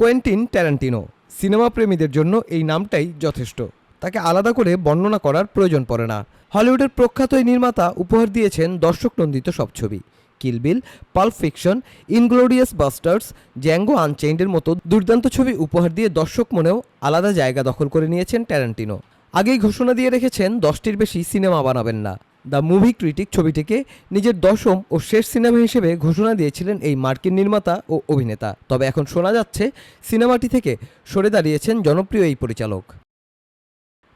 Quentin Tarantino, cinema প্রেমীদের জন্য এই নামটাই যথেষ্ট। তাকে আলাদা করে বর্ণনা করার প্রয়োজন পড়ে না। হলিউডের প্রখ্যাত এই নির্মাতা উপহার দিয়েছেন দর্শক নন্দিত সব ছবি। Kill Bill pulp fiction, inglourious basterds, Django আনচেইন্ডের মতো দুর্দান্ত ছবি উপহার দিয়ে দর্শক মনেও আলাদা জায়গা দখল করে নিয়েছেন ট্যারান্টিনো। আগেই ঘোষণা দিয়ে রেখেছেন, দশটির বেশি সিনেমা বানাবেন না। দ্য মুভি ক্রিটিক ছবিটিকে নিজের দশম ও শেষ সিনেমা হিসেবে ঘোষণা দিয়েছিলেন এই মার্কিন নির্মাতা ও অভিনেতা। তবে এখন শোনা যাচ্ছে, সিনেমাটি থেকে সরে দাঁড়িয়েছেন জনপ্রিয় এই পরিচালক।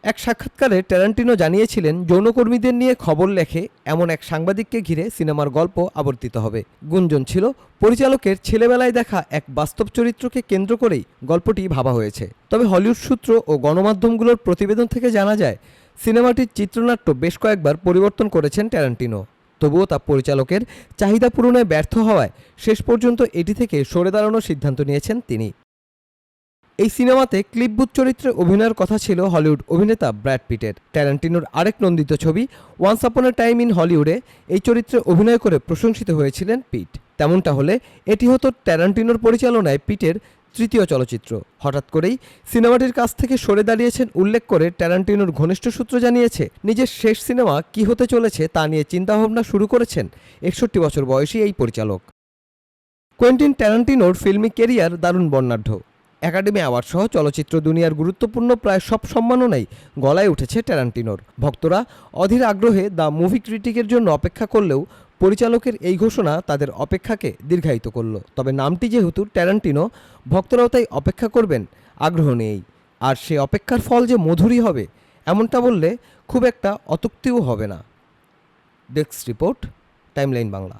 এক সাক্ষাৎকারে ট্যারান্টিনো জানিয়েছিলেন, যৌনকর্মীদের নিয়ে খবর লেখে এমন এক সাংবাদিককে ঘিরে সিনেমার গল্প আবর্তিত হবে। গুঞ্জন ছিল, পরিচালকের ছেলেবেলায় দেখা এক বাস্তব চরিত্রকে কেন্দ্র করেই গল্পটি ভাবা হয়েছে। তবে হলিউড সূত্র ও গণমাধ্যমগুলোর প্রতিবেদন থেকে জানা যায় সিনেমাটির চিত্রনাট্য বেশ কয়েকবার পরিবর্তন করেছেন ট্যারান্টিনো। তবুও তা পরিচালকের চাহিদা পূরণে ব্যর্থ হওয়ায় শেষ পর্যন্ত এটি থেকে সরে দাঁড়ানোর সিদ্ধান্ত নিয়েছেন তিনি। এই সিনেমাতে ক্লিপবুথ চরিত্রে অভিনয়ের কথা ছিল হলিউড অভিনেতা ব্র্যাড পিটের। ট্যারান্টিনোর আরেক নন্দিত ছবি, once upon A time in হলিউডে এই চরিত্রে অভিনয় করে প্রশংসিত হয়েছিলেন পিট। তেমনটা হলে এটি হতো ট্যারান্টিনোর পরিচালনায় পিটের তৃতীয় চলচ্চিত্র। হঠাৎ করেই সিনেমাটির কাছ থেকে সরে দাঁড়িয়েছেন উল্লেখ করে ট্যারান্টিনোর ঘনিষ্ঠ সূত্র জানিয়েছে, নিজের শেষ সিনেমা কী হতে চলেছে তা নিয়ে চিন্তাভাবনা শুরু করেছেন একষট্টি বছর বয়সী এই পরিচালক। কোয়েন্টিন ট্যারান্টিনোর ফিল্মি কেরিয়ার দারুণ বর্ণাঢ্য। একাডেমি অ্যাওয়ার্ড সহ চলচ্চিত্র দুনিয়ার গুরুত্বপূর্ণ প্রায় সব সম্মাননাই গলায় উঠেছে ট্যারান্টিনোর। ভক্তরা অধীর আগ্রহে দ্য মুভি ক্রিটিকের জন্য অপেক্ষা করলেও পরিচালকের এই ঘোষণা তাদের অপেক্ষাকে দীর্ঘায়িত করল। তবে নামটি যেহেতু ট্যারান্টিনো, ভক্তরাও তাই অপেক্ষা করবেন, আগ্রহ নেই আর সে অপেক্ষার ফল যে মধুরই হবে, এমনটা বললে খুব একটা অতুক্তিও হবে না। Desk report, timeline Bangla.